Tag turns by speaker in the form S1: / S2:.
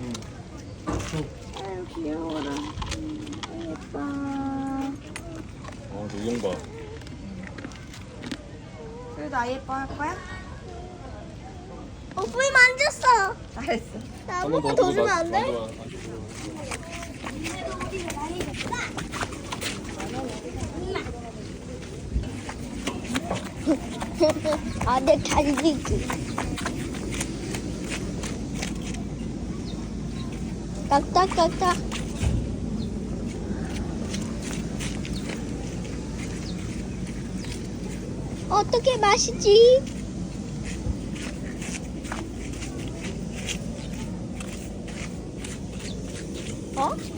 S1: 응.
S2: 아유 귀여워라. 예뻐.
S1: 어, 노용 봐.
S2: 그래도 아 예뻐 할 거야?
S3: 어, 불 만졌어.
S2: 잘했어.
S3: 나
S1: 한번
S3: 한번 더더 주면 안 돼?
S1: 놔.
S3: 아, 내 달리기. 딱딱딱딱. 어떻게 마시지? 어?